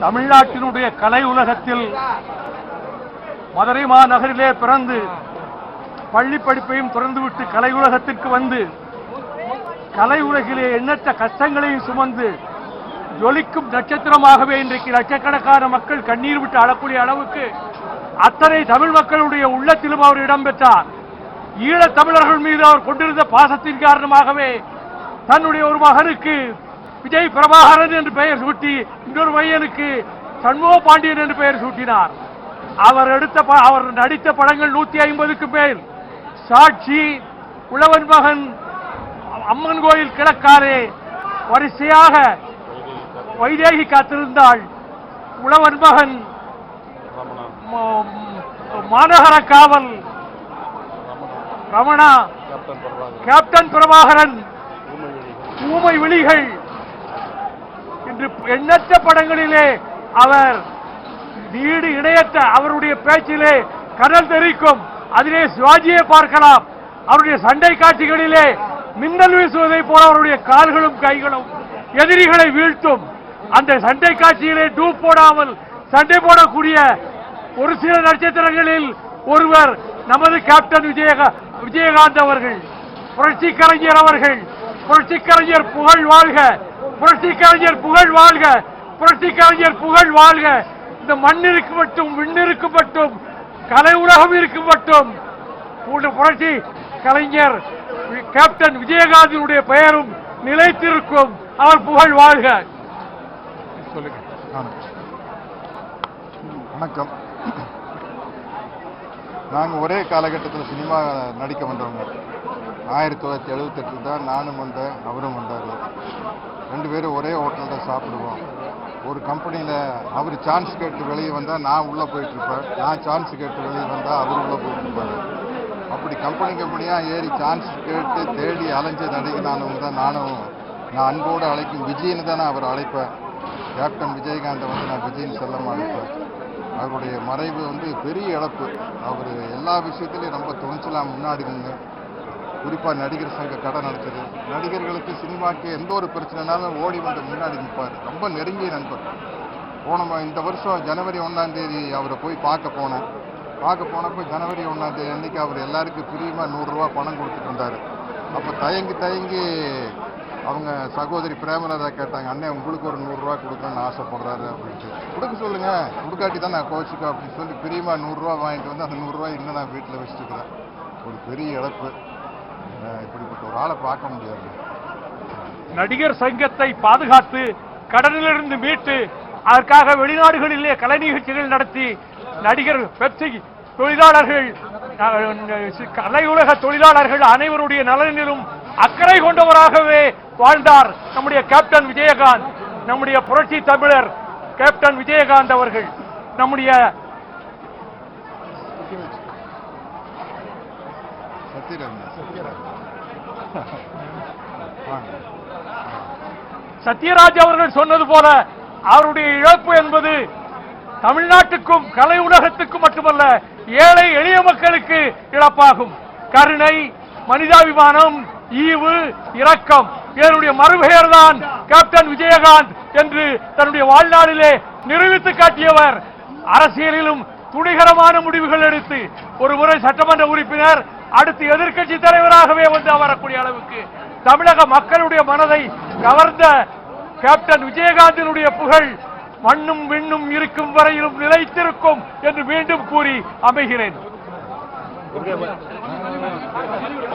தமிழ்நாட்டினுடைய கலை உலகத்தில் மதுரை மாநகரிலே பிறந்து பள்ளி படிப்பையும் திறந்துவிட்டு கலை உலகத்திற்கு வந்து கலை உலகிலே எண்ணற்ற கஷ்டங்களையும் சுமந்து ஜொலிக்கும் நட்சத்திரமாகவே இன்றைக்கு லட்சக்கணக்கான மக்கள் கண்ணீர் விட்டு அழக்கூடிய அளவுக்கு அத்தனை தமிழ் மக்களுடைய உள்ளத்திலும் அவர் இடம்பெற்றார் ஈழத் தமிழர்கள் மீது அவர் கொண்டிருந்த பாசத்தின் காரணமாகவே தன்னுடைய ஒரு மகனுக்கு விஜய் பிரபாகரன் என்று பெயர் சூட்டி இன்னொரு பையனுக்கு சண்முக பாண்டியன் என்று பெயர் சூட்டினார். அவர் எடுத்த அவர் நடித்த படங்கள் நூத்தி ஐம்பதுக்கு மேல். சாட்சி உழவன் மகன் அம்மன் கோயில் கிழக்காரே வரிசையாக வைதேகி காத்திருந்தாள். உழவன் மகன் மாநகர காவல் ரமணா கேப்டன் பிரபாகரன் ஊமை விழிகள். என்று எண்ணற்ற படங்களிலே அவர் வீடு இணையற்ற அவருடைய பேச்சிலே கடல் தெரிக்கும். அதிலே சிவாஜியை பார்க்கலாம். அவருடைய சண்டை காட்சிகளிலே மின்னல் வீசுவதை போல அவருடைய கால்களும் கைகளும் எதிரிகளை வீழ்த்தும். அந்த சண்டை காட்சியிலே டூ போடாமல் சண்டை போடக்கூடிய ஒரு சில நட்சத்திரங்களில் ஒருவர் நமது கேப்டன் விஜய விஜயகாந்த் அவர்கள் புரட்சி கலைஞர் அவர்கள் புரட்சி கலைஞர் புகழ் வாழ்க. புரட்சி கலைஞர் புகழ் வாழ்க. புரட்சி கலைஞர் புகழ் வாழ்க. இந்த மண்ணிற்கு மட்டும் விண்ணிற்கு மட்டும் கலை உலகம் இருக்கு மட்டும். கூட புரட்சி கலைஞர் கேப்டன் விஜயகாந்தினுடைய பெயரும் நிலைத்திருக்கும். அவர் புகழ் வாழ்க. சொல்லுங்க. வணக்கம். நாங்கள் ஒரே காலகட்டத்தில் சினிமா நடிக்க வந்தவங்க. ஆயிரத்தி தொள்ளாயிரத்தி எழுபத்தெட்டு தான் நானும் வந்தேன் அவரும் வந்தார். ரெண்டு பேரும் ஒரே ஹோட்டலில் சாப்பிடுவோம். ஒரு கம்பெனியில் அவர் சான்ஸ் கேட்டு வெளியே வந்தால் நான் உள்ளே போயிட்டுருப்பேன். நான் சான்ஸ் கேட்டு வெளியே வந்தால் அவர் உள்ளே போயிட்டுருப்பாரு. அப்படி கம்பெனி கம்பெனியாக ஏறி சான்ஸ் கேட்டு தேடி அலைஞ்ச நடிகனானவங்க தான் நானும். நான் அன்போடு அழைக்கும் விஜயன்னு தான் நான் அவர் அழைப்பேன். கேப்டன் விஜயகாந்தை வந்து நான் விஜயன் செல்லமாக அழைப்பேன் அவருடைய மறைவு வந்து பெரிய இழப்பு. அவர் எல்லா விஷயத்துலையும் ரொம்ப துணிச்சலாம் முன்னாடி நின்று குறிப்பாக நடிகர் சங்க கடை நடத்துது நடிகர்களுக்கு சினிமாக்கு எந்த ஒரு பிரச்சனைனாலும் ஓடி வந்து முன்னாடி நிற்பார் ரொம்ப நெருங்கிய நண்பர். போன இந்த வருஷம் ஜனவரி ஒன்றாம் தேதி அவரை போய் பார்க்க போனேன் பார்க்க போனப்போ ஜனவரி ஒன்றாம் தேதி அன்னைக்கு அவர் எல்லாருக்கும் பிரியமாக நூறுரூவா பணம் கொடுத்துட்டு இருந்தார். அப்போ தயங்கி தயங்கி அவங்க சகோதரி பிரேமலதா கேட்டாங்க அண்ணே உங்களுக்கு ஒரு நூறுரூவா கொடுக்கணும்னு ஆசைப்படுறாரு அப்படின்ட்டு. கொடுக்க சொல்லுங்க. கொடுக்காட்டி தான் நான் கோச்சிக்கோ அப்படின்னு சொல்லி பிரியமாக நூறுரூவா வாங்கிட்டு வந்து அந்த நூறுரூவா இன்னும் நான் வீட்டில் வச்சுருக்கிறேன் ஒரு பெரிய இழப்பு. இப்படிப்பட்ட ஒரு ஆளை பார்க்க முடியாது. நடிகர் சங்கத்தை பாதுகாத்து கடனிலிருந்து மீட்டு அதற்காக வெளிநாடுகளிலே கலை நிகழ்ச்சிகள் நடத்தி நடிகர் பெப்சி தொழிலாளர்கள் கலை உலக தொழிலாளர்கள் அனைவருடைய நலனிலும் அக்கறை கொண்டவராகவே வாழ்ந்தார் நம்முடைய கேப்டன் விஜயகாந்த் நம்முடைய புரட்சி தமிழர் கேப்டன் விஜயகாந்த் அவர்கள் நம்முடைய சத்யராஜ் சத்யராஜ் அவர்கள் சொன்னது போல அவருடைய இழப்பு என்பது தமிழ்நாட்டுக்கும் கலை உலகத்துக்கும் மட்டுமல்ல ஏழை எளிய மக்களுக்கு இழப்பாகும். கருணை மனிதாபிமானம் ஈவு இரக்கம் இதனுடைய மறுபெயர் தான் கேப்டன் விஜயகாந்த் என்று தன்னுடைய வாழ்நாளிலே நிரூபித்து காட்டியவர். அரசியலிலும் துணிகரமான முடிவுகள் எடுத்து ஒரு முறை சட்டமன்ற உறுப்பினர் அடுத்து எதிர்க்கட்சி தலைவராகவே வந்து வரக்கூடிய அளவுக்கு தமிழக மக்களுடைய மனதை கவர்ந்த கேப்டன் விஜயகாந்தினுடைய புகழ் மண்ணும் விண்ணும் இருக்கும் வரையிலும் நிலைத்திருக்கும் என்று மீண்டும் கூறி அமைகிறேன்.